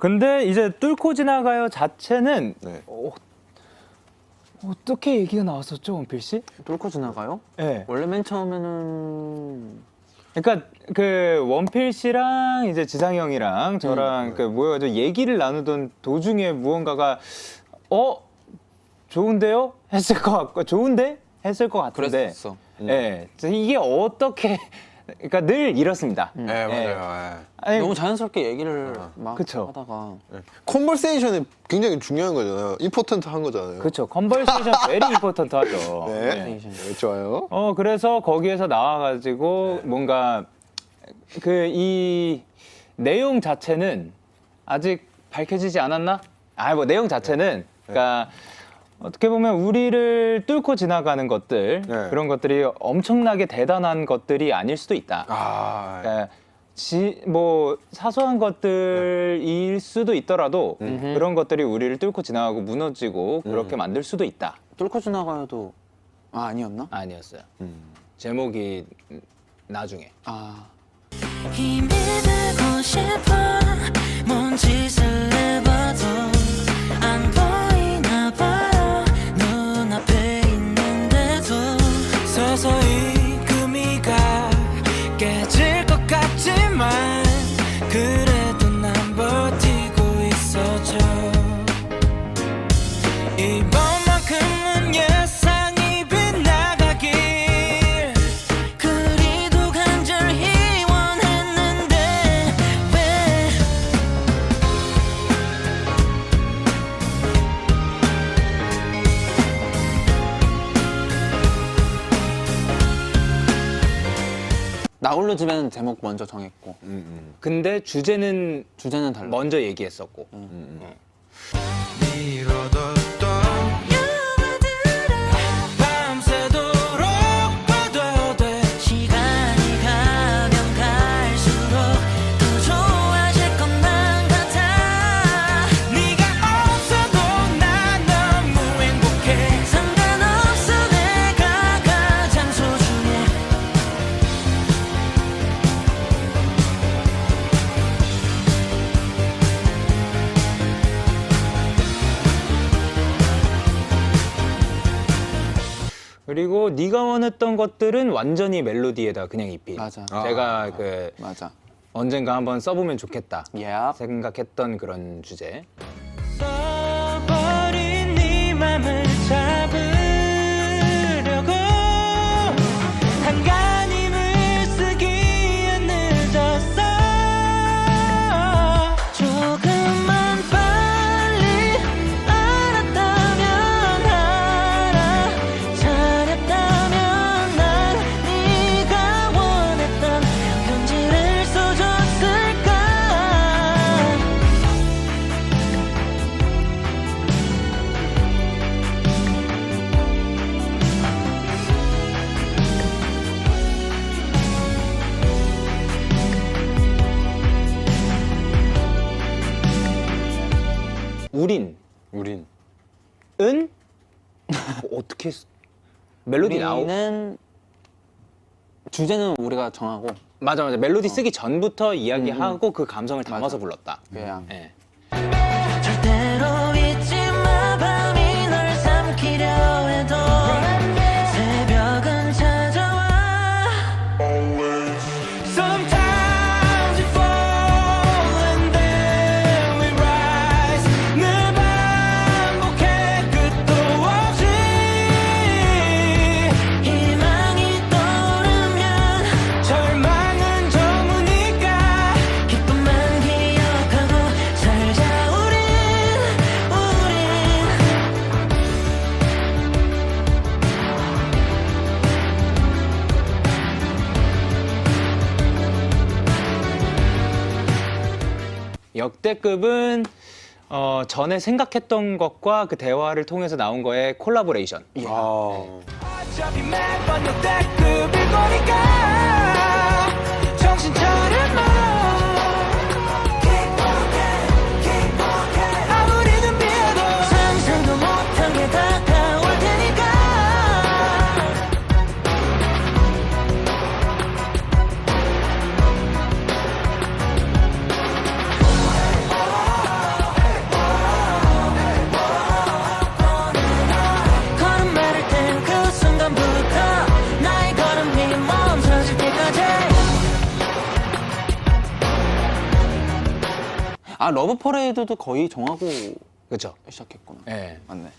근데 이제 뚫고 지나가요 자체는 네. 어, 어떻게 얘기가 나왔었죠, 원필 씨? 뚫고 지나가요? 네. 원래 맨 처음에는 그러니까 그 원필 씨랑 이제 지상이 형이랑 저랑 그 모여가지고 얘기를 나누던 도중에 무언가가 어 좋은데요? 했을 것 같고 좋은데 했을 것 같은데. 그랬었어. 예, 이게 어떻게 그러니까 늘 이렇습니다. 네, 맞아요. 예. 아니, 너무 자연스럽게 얘기를 막 그쵸. 하다가 예. 컨버세이션이 굉장히 중요한 거잖아요. 임포턴트 한 거잖아요. 그렇죠. 컨버세이션 베리 임포턴트 하죠. 네. 예. 네, 좋아요. 어 그래서 거기에서 나와가지고 뭔가 그 이 내용 자체는 아직 밝혀지지 않았나? 아 뭐 내용 자체는 그러니까 어떻게 보면 우리를 뚫고 지나가는 것들 네. 그런 것들이 엄청나게 대단한 것들이 아닐 수도 있다. 아, 그러니까 지, 뭐 사소한 것들일 수도 있더라도 그런 것들이 우리를 뚫고 지나가고 무너지고 그렇게 만들 수도 있다. 뚫고 지나가요도 아 아니었나? 아니었어요. 음. 제목이 나중에. 아 힘이 되고 싶어 나 홀로 집에는 제목 먼저 정했고 음, 근데 주제는 주제는 달라. 먼저 얘기했었고. 밤새도 그리고 네가 원했던 것들은 완전히 멜로디에다 그냥 입힌. 맞아. 제가 그 맞아. 언젠가 한번 써보면 좋겠다 예. 생각했던 그런 주제. 우린 우린. 은뭐 어떻게 쓰- 멜로디 나오? 우리는 주제는 우리가 정하고 맞아 맞아 멜로디 쓰기 전부터 이야기하고 그 감성을 담아서 불렀다. 그냥 예. 역대급은 어, 전에 생각했던 것과 그 대화를 통해서 나온 거의 콜라보레이션. 아. 어차피 매번 역대급일 거니까 정신 차려봐 아 러브 퍼레이드도 거의 정하고 그렇죠. 시작했구나. 예. 맞네.